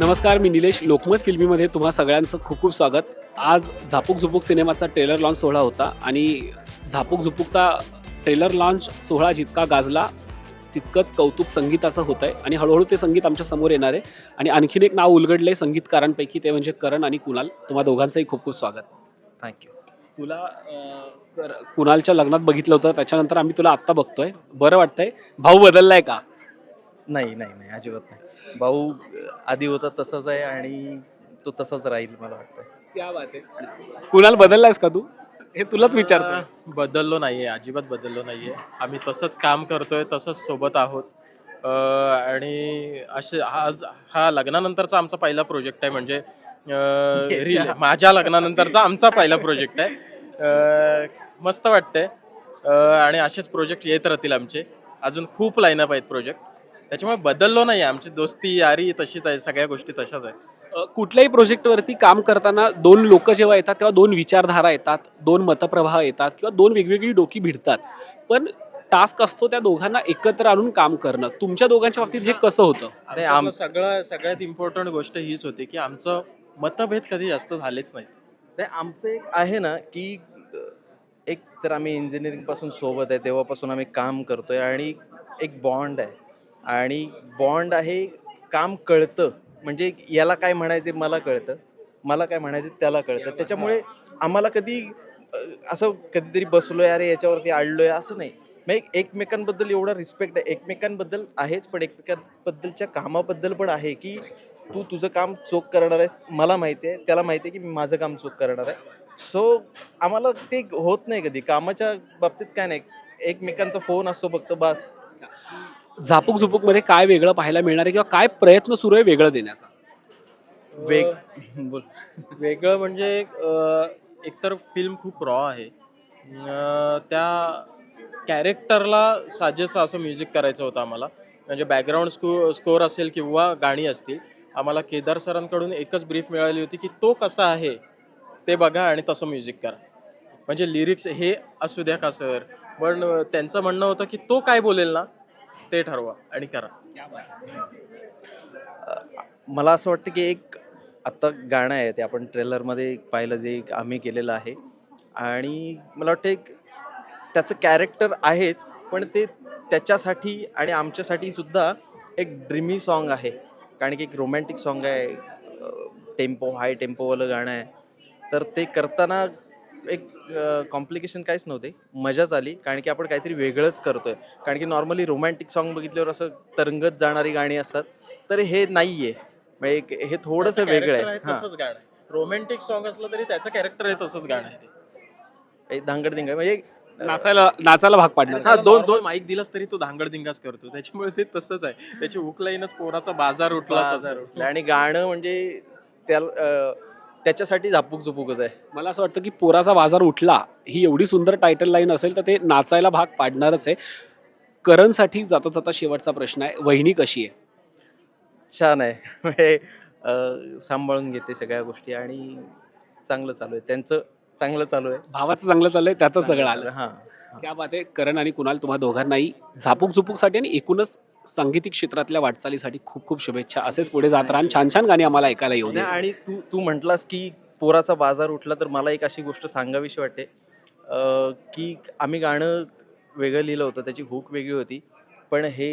नमस्कार मी निलेश. लोकमत फिल्मीमध्ये तुम्हा सगळ्यांचं खूप खूप स्वागत. आज झापूक झुपूक सिनेमाचा ट्रेलर लॉन्च सोहळा होता आणि झापूक झुपूकचा ट्रेलर लॉन्च सोहळा जितका गाजला तितकंच कौतुक संगीताचं होतं आहे आणि हळूहळू ते संगीत आमच्यासमोर येणार आहे. आणि आणखीन एक नाव उलगडलं आहे संगीतकारांपैकी ते म्हणजे करण आणि कुणाल. तुम्हा दोघांचंही खूप खूप स्वागत. थँक्यू तुला कर कुणालच्या लग्नात बघितलं होतं त्याच्यानंतर आम्ही तुला आत्ता बघतोय. बरं वाटतंय? भाऊ बदललाय का? नाही नाही नाही अजिबात नाही. भाऊ आधी होता तसाच आहे आणि तो तसाच राहील मला वाटतं क्या बात आहे. कुणाल बदललायस का तू? हे तुलाच विचारतो अं, बदललो नाहीये अजिबात बदललो नाहीये. आम्ही तसंच काम करतोय तसंच सोबत आहोत. अं, आणि असे हा आज हा लग्नानंतरचा आमचा पहिला प्रोजेक्ट आहे म्हणजे अं, Yes. रील माझ्या लग्नानंतरचा आमचा पहिला प्रोजेक्ट आहे. अं, मस्त वाटतंय. अं, आणि असेच प्रोजेक्ट येत राहतील आमचे. अजून खूप लाईनअप आहेत प्रोजेक्ट. त्याच्यामुळे बदललो नाही आमची दोस्ती यारी तशीच आहे. सगळ्या गोष्टी तशाच आहेत. अ, कुठल्याही प्रोजेक्टवरती काम करताना दोन लोक जेव्हा येतात तेव्हा दोन विचारधारा येतात दोन मतप्रवाह येतात किंवा दोन वेगवेगळी डोकी भिडतात. पण टास्क असतो त्या दोघांना एकत्र आणून काम करणं. तुमच्या दोघांच्या बाबतीत हे कसं होतं? नाही, आम सगळं सगळ्यात इम्पॉर्टंट गोष्ट हीच होती की आमचं मतभेद कधी जास्त झालेच नाहीत. नाही आमचं एक आहे ना की अं, एक तर आम्ही इंजिनिअरिंगपासून सोबत आहे तेव्हापासून आम्ही काम करतोय आणि एक बॉन्ड आहे. आणि बॉन्ड आहे काम कळतं. म्हणजे याला काय म्हणायचे मला कळतं. मला काय म्हणायचे त्याला कळतं. त्याच्यामुळे आम्हाला कधी असं कधीतरी बसलोय अरे याच्यावरती आडलोय असं नाही. मग एक एकमेकांबद्दल एवढा रिस्पेक्ट आहे. एकमेकांबद्दल आहेच पण एकमेकांबद्दलच्या कामाबद्दल पण आहे की तू तुझं काम चोख करणार आहेस मला माहिती आहे. त्याला माहिती आहे की मी माझं काम चोख करणार आहे. सो आम्हाला ते होत नाही कधी. कामाच्या बाबतीत काय नाही. एकमेकांचा फोन असतो फक्त बस. झापूक झुपूकमध्ये काय वेगळं पाहायला मिळणार आहे किंवा काय प्रयत्न सुरू आहे वेगळं देण्याचा? वेग बोल. वेगळं म्हणजे एकतर फिल्म खूप रॉ आहे. अं, त्या कॅरेक्टरला साजेसं असं म्युझिक करायचं होतं आम्हाला. म्हणजे बॅकग्राऊंड स्को स्कोअर असेल किंवा गाणी असतील आम्हाला केदार सरांकडून एकच ब्रीफ मिळाली होती की तो कसा आहे ते बघा आणि तसं म्युझिक करा. म्हणजे लिरिक्स हे असू द्या का सर पण त्यांचं म्हणणं होतं की तो काय बोलेल ना? ते ठरवा आणि करा. मला असं वाटतं की एक आत्ता गाणं आहे ते आपण ट्रेलरमध्ये पाहिलं जे एक आम्ही केलेलं आहे. आणि मला वाटतं एक त्याचं कॅरेक्टर आहेच पण ते त्याच्यासाठी आणि आमच्यासाठी सुद्धा एक ड्रीमी सॉन्ग आहे. कारण की एक रोमॅन्टिक सॉन्ग आहे. टेम्पो हाय टेम्पोवालं गाणं आहे. तर ते करताना एक कॉम्प्लिकेशन काहीच नव्हते. मजाच आली कारण की आपण काहीतरी वेगळंच करतोय. कारण की नॉर्मली रोमॅन्टिक सॉन्ग बघितल्यावर असं तरंगत जाणारी गाणी असतात. तर हे नाहीये. म्हणजे एक- हे थोडंसं वेगळं आहे. आहे तसंच गाणं आहे. रोमॅन्टिक सॉन्ग असलं तरी त्याचं कॅरेक्टर आहे तसंच गाणं आहे ते. हा धांगड दिंगड म्हणजे नाचायला नाचायला भाग पाडणार. हा, दोन- दोन- माईक दिलास तरी तो धांगडधिंगाच करतो. त्याच्यामुळे ते तसंच आहे. त्याची हुकलाईनच पोराचा बाजार उठला बाजार उठला. आणि गाणं म्हणजे त्याला त्याच्यासाठी झापूक झुपूकच आहे. मला असं वाटतं की पोराचा बाजार उठला ही एवढी सुंदर टायटल लाईन असेल तर ते नाचायला भाग पाडणारच आहे. करणसाठी जाता जाता शेवटचा प्रश्न आहे वहिनी कशी आहे? छान आहे. म्हणजे अं, सांभाळून घेते सगळ्या गोष्टी आणि चांगलं चालू आहे. त्यांचं चांगलं चालू आहे. भावाचं चांगलं चाललंय त्यातच सगळं आलं. हा त्या बाते करण आणि कुणाल तुम्हा दोघांनाही झापूक झुपूकसाठी आणि एकूणच सांगीतिक क्षेत्रातल्या वाटचालीसाठी खूप खूप शुभेच्छा. असेच पुढे जात राहा आणि छान छान गाणी आम्हाला ऐकायला येऊ दे. नाही, आणि तू तू म्हटलास की पोराचा बाजार उठला तर मला एक अशी गोष्ट सांगावीशी वाटते. की आम्ही गाणं वेगळं लिहिलं होतं त्याची हुक वेगळी होती. पण हे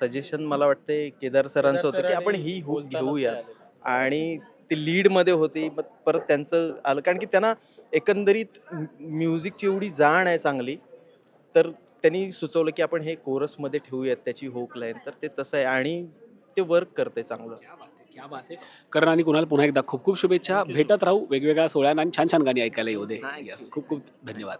सजेशन मला वाटते केदार सरांचं होतं की आपण ही हुक घेऊया. आणि ती लीडमध्ये होती मग परत त्यांचं आलं. कारण की त्यांना एकंदरीत म्युझिकची एवढी जाण आहे चांगली तर त्यांनी सुचवलं की आपण हे कोरसमध्ये ठेवूयात त्याची होक लाईन. तर ते तसं आहे आणि ते वर्क करते चांगलं. क्या बात आहे, क्या बात आहे. करण आणि कुणाल पुन्हा एकदा खूप खूप शुभेच्छा. भेटत राहू वेगवेगळ्या सोहळ्यांना आणि छान छान गाणी ऐकायला येऊ दे. खूप खूप धन्यवाद.